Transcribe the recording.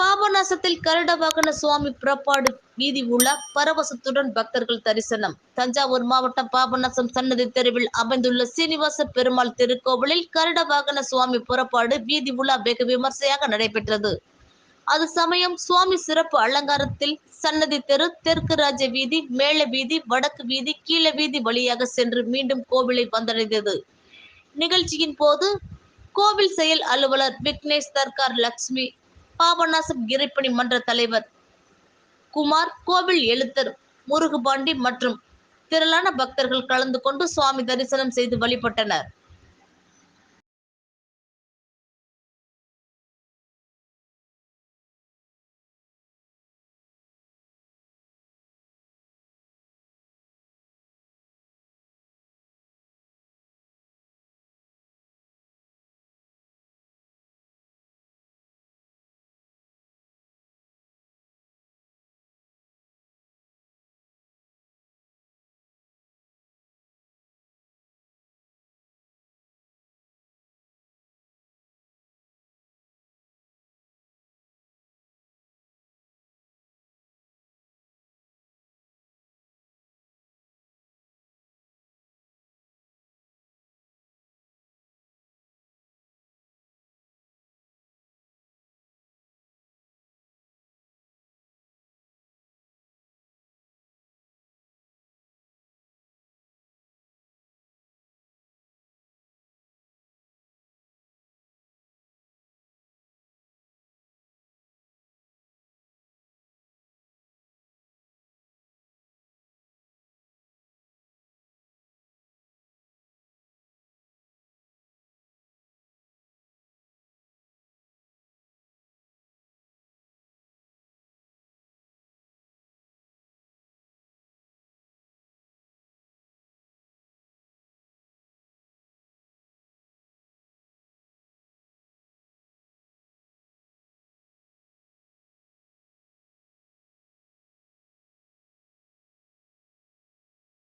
பாபநாசத்தில் கருட வாகன சுவாமி புறப்பாடு வீதி உலா பரவசத்துடன் பக்தர்கள் தரிசனம். தஞ்சாவூர் மாவட்டம் பாபநாசம் சன்னதி தெருவில் அமைந்துள்ள சீனிவாச பெருமாள் திருக்கோவிலில் கருட வாகன சுவாமி புறப்பாடு வீதி உலா வெகு விமர்சையாக நடைபெற்றது. அது சமயம் சுவாமி சிறப்பு அலங்காரத்தில் சன்னதி தெரு தெற்கு ராஜ வீதி மேல வீதி வடக்கு வீதி கீழ வீதி வழியாக சென்று மீண்டும் கோவிலை வந்தடைந்தது. நிகழ்ச்சியின் போது கோவில் செயல் அலுவலர் விக்னேஷ் தர்கார் லக்ஷ்மி பாபநாசம் இறைப்பணி மன்ற தலைவர் குமார் கோவில் எழுத்தர் முருகுபாண்டி மற்றும் திரளான பக்தர்கள் கலந்து கொண்டு சுவாமி தரிசனம் செய்து வழிபட்டனர்.